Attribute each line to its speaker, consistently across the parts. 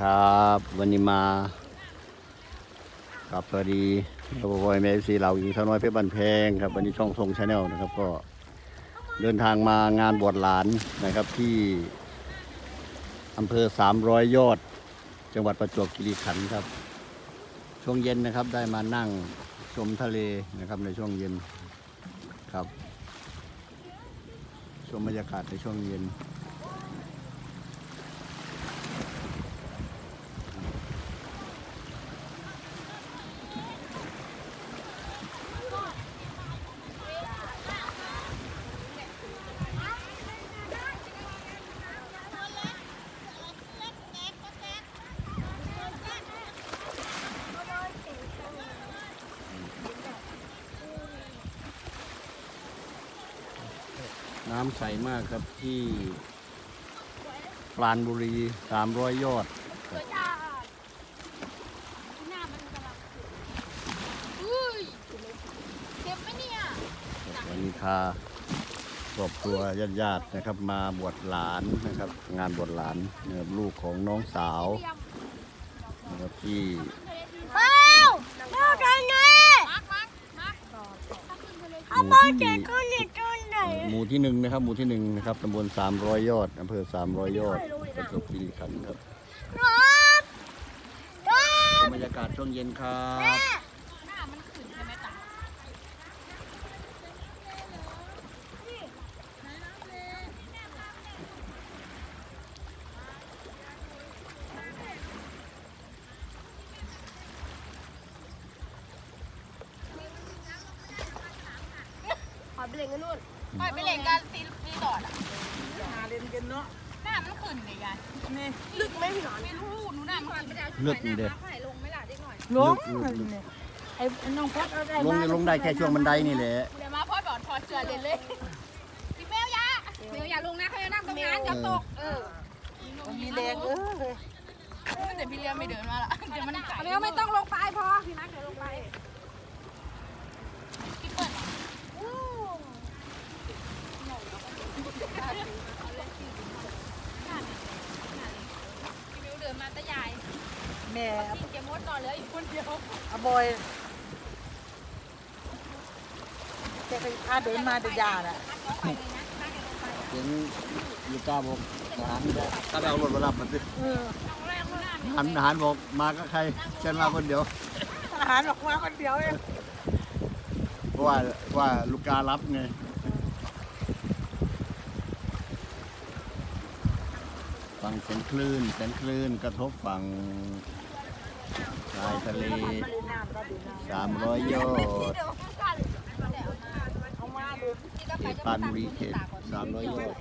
Speaker 1: ครับ วันนี้มา กับพอดีกบอยแมซีเราอีกเท่าน้อยเพชรบันแพงครับวันนี้ช่องทรงชาแนลนะครับ ก็เดินทางมางานบวชหลานนะครับที่อำเภอสามร้อยยอด จังหวัดประจวบคีรีขันธ์ครับ ช่วงเย็นนะครับได้มานั่งชมทะเลนะครับในช่วงเย็นครับ ชมบรรยากาศในช่วงเย็น น้ำใสมากครับที่ปราณบุรี 300 ยอด
Speaker 2: สวยจ้าหน้ามันกำลังอุ้ยเจ็บไหมเนี่ย
Speaker 1: วันนี้พาครอบครัวญาติๆนะครับ มาบวชหลานนะครับ งานบวชหลานนะครับลูกของน้องสาวนะครับที่
Speaker 2: เอ้าเอ้าใจเน่มาร์คมาร์คมาร์ค
Speaker 1: หมู่ที่ หมู่ที่หนึ่งนะครับหมู่ที่หนึ่งนะครับตำบล300ยอดอำเภอ300ยอดประจวบคีรีขันธ์ครับ
Speaker 2: ครับครับ
Speaker 1: บรรยากาศช่วงเย็นครับ
Speaker 2: หน้ามันขึ้นใช่ไหมจ๊ะ
Speaker 3: ขอไปเล่นกันนู่น
Speaker 2: ไปไปเล่นกันซีรีสอร์ทอะ
Speaker 3: หาเล่นกันเนาะ
Speaker 2: หน้ามันขึ้นเลยยาย
Speaker 3: นี่ลึกไหมพี่หนอน
Speaker 2: ไม่รู้หนูหน้ามันขึ้น
Speaker 1: เลือดนี่เด้
Speaker 2: ถ่ายลงไหม่ล่ะเด็กหน่อย
Speaker 3: ลง
Speaker 1: ลึกๆ
Speaker 3: เนี่ยไอ้น้องพอดเอาได้
Speaker 1: ลงลงได้แค่ช่วงบันไดนี่แหละ
Speaker 2: เดี๋ยวมาพ่อบอดถอดเสื้อเลยเลยพี่เมลยาเมลยาลงนะเขาจะนั่งตรงนั้นจะตกเออ
Speaker 3: มีแรงเออ
Speaker 2: เดี๋ยวพี่เลี้ยงไม่เดินมาละเดี๋ยวมันไก่เลี้ยไม่ต้องลงไปพอพี่นักเดี๋ยวลงไปพี่เปิดพี่มิวเดินมาตะยาย
Speaker 3: แม่
Speaker 2: พี่เกมมดนอนเหลืออีกคนเดียว
Speaker 3: อาบอยแกไปพาเดินมาแต่ยาน่ะ
Speaker 2: นักน้องไปเลยนะนักเดี๋ยวลงไป
Speaker 1: เห็นอยู่กล้าบอกทหารนี่แหละถ้าไปเอารถมารับมันสิ
Speaker 3: เออ
Speaker 2: น้องแรกหน้า
Speaker 1: ทหารทหารบอกมาก็ใครฉันมาคนเดียว
Speaker 3: ทหารออกมาคนเดียวเอง
Speaker 1: เพราะว่าว่าลูกการับไงฟังเสียงคลื่นเสียงคลื่นกระทบฝั่ง ชายทะเล
Speaker 3: มาเล่นน้ำก็ดีน้
Speaker 1: สามร้อยยอดำ
Speaker 3: เอามาเดิน
Speaker 1: เขตปรานบุรีเขตสามร้อยยอด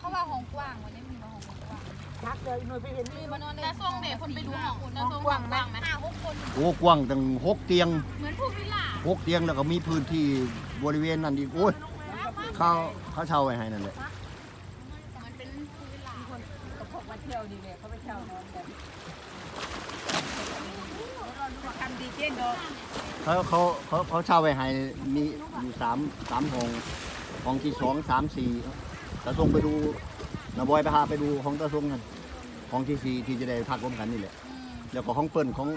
Speaker 2: เขาว่าห้องกว้างวันนี้มีมาห้องกว้าง
Speaker 3: พักเลยหน่วยไปเห็น
Speaker 2: มี
Speaker 3: นี่
Speaker 2: มานอนแต่ทรงเด็กคนไปดูห้องคุณแต่ทรงกว้างไหมห้าหกคน
Speaker 1: โอ้กว้างตั้งหกเตียง
Speaker 2: เหมือนผู้วิลล่า
Speaker 1: หกเตียงแล้วก็มีพื้นที่บริเวณนั้นอีกโอ้ยเขาเขาเช่าไว้ให้นั่นแหละ
Speaker 2: มันเป็นผู้วิลล่า
Speaker 3: กับพวกมา เที่ยวดีเลยเขาไปเที่ยวนอนกันทำดีเจนดอก
Speaker 1: เขาเขาเขาเขาเช่าไว้ให้มีอยู่สามสามห้องห้องที่สองสามสี่ตะทรงไปดูนาบอยไปพาไปดูห้องตะทรงนั่นห้องที่สี่ที่จะได้พักร่วมกันนี่แหละแล้วก็ห้องเปิ้นของ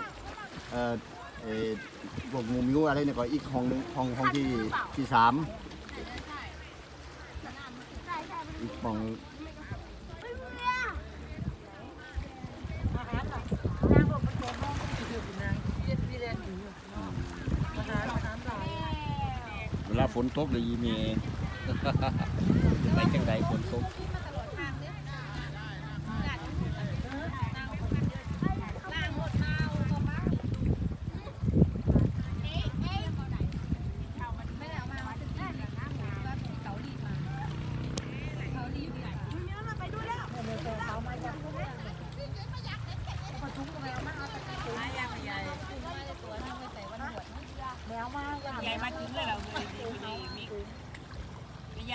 Speaker 1: เอ่อเอ่อพวกหมูมิวอะไรเนี่ยก็อีกห้องหนึงห้องห้องที่ที่สามอีกห้อง
Speaker 3: อาหารน่ะนางบอกมันโดนน้องก็มีอยู่นางเรียนเรียนอยู่อาหารอาหารหลาย
Speaker 1: เวลา ฝนตกเลยยีเมไปจังไดฝนตก
Speaker 3: แมวมาก
Speaker 4: ยายมาถึงแล้วเรา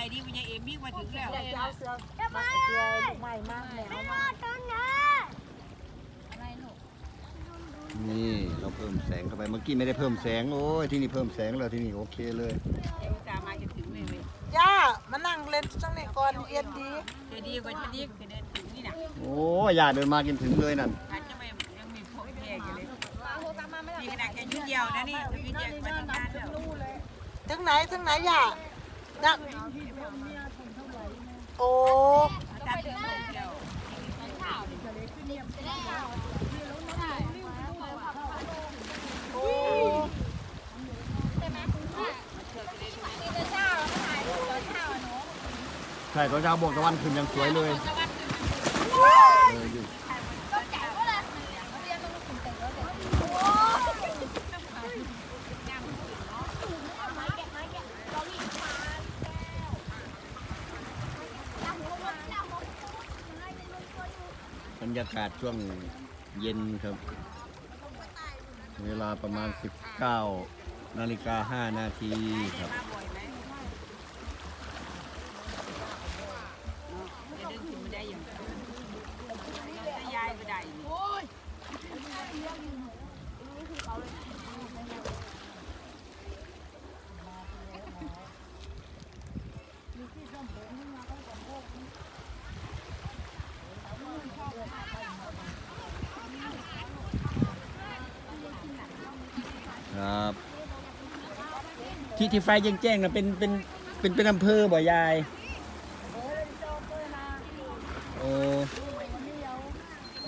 Speaker 4: เลยยายนี่ยายเอมี่มาถึงแล้ว
Speaker 3: อยากจะเอาเสื้อมาเสื้อลูกใหม่มากแมวมาก
Speaker 1: นี่เราเพิ่มแสงเข้าไปเมื่อกี้ไม่ได้เพิ่มแสงโอ้ยที่นี่เพิ่มแสงแล้วที่นี่โอเคเลย
Speaker 4: ยายอุตส่าห์มาจะถึงเลยเว้ย
Speaker 3: ย่ามานั่งเล่นตรงนี้ก่อนเย็นดี
Speaker 4: จะดีกว่าจะดีคือเดินถึงนี่นะ
Speaker 1: โอ้ย่าเดินมากินถึงเลยนั่น
Speaker 4: อาจจะไม่ยังมีพวกแย่อยู่เลยนี่ขนาดแค่ยุดเดียวนะนี่ยุดเดียวมาทำงานแล้ว
Speaker 3: ถึงไหนถึงไหนย่า นะโอ้
Speaker 4: ตัดถึงเดียว
Speaker 3: โอ้
Speaker 1: ใช่ตอนเช้าบวกตะวันขึ้นยังสวยเลย เอออ ยากาศช่วงเย็นครับ เวลาประมาณ 19นาฬิกา5นาทีครับ
Speaker 4: มาบ่อยไหมจะดึงถึงไม่ได้อย่างถ้ายายไม่ได้
Speaker 1: ครับ ที่ที่ไฟแจ้งๆนะเป็นเป็นเป็นเป็นอำเภอบ่ยายโอ้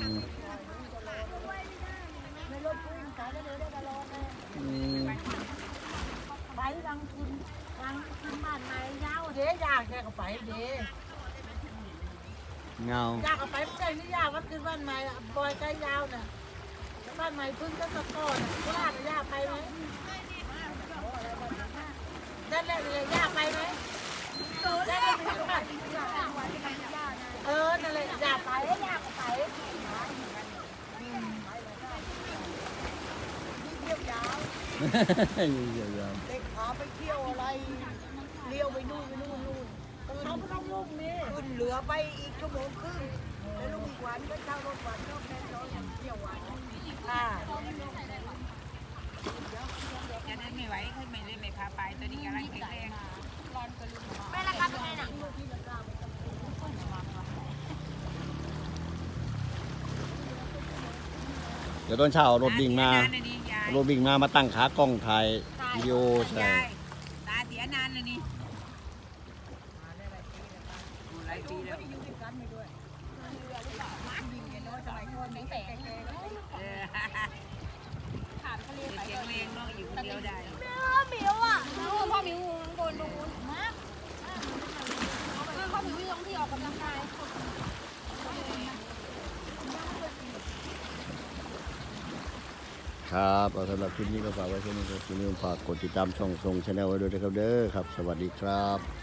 Speaker 1: อืมอืม
Speaker 3: ไปดังคุณดังคุณบ้านไหนยาวเด้ยากแค่ก็ไปเด้
Speaker 1: เงา
Speaker 3: ยากก็ไปไม่ใช่นี่ยากวันคืนบ้านใหม่อะบอยใกล้ยาวน่ะบ้านใหม่พึ่งก็ตะก้อนโคราชยากไปไหมนั่นแหละเลยยากไปไหมนั่นแหละ เออนั่นแหละยากไปอยากไป
Speaker 1: เดี๋ยว
Speaker 3: เด็กขาไปเที่ยวอะไรเลี้ยวไปนู่นไปนู่นนู่นเขาไม่ต้องลุกนี่ขึ้นเหลือไปอีกชั่วโมงครึ่งแล้วลุงอีกวันก็เช่ารถวันก็แค่ร้อยเที่ยววันค่ะ
Speaker 4: จะเดินไม่ไหวขึ้นไม่เลยไม่พาไปตัวนี้กำลังแข็งแรง
Speaker 1: เดี๋ยวตอนเช้ารถวิ่งมารถวิ่งมามาตั้งขากล้องถ่ายวิดีโอใช่
Speaker 4: ตาเสียนานเลยนี่หลายปีแล้วเออเก่งเองเนาะอยู่คนเดียวได้
Speaker 2: พ่อหมิวอะพ่อหมิวโกนดูมากพ่อหมิวที่ตรงที่ออกกำลังกาย
Speaker 1: ครับเอาสำหรับคลิปนี้ก็ฝากไว้แค่นี้ครับคลิปนี้ผมฝากกดติดตามช่องทรงชาแนลไว้ด้วยนะครับเด้อครับ สวัสดีครับ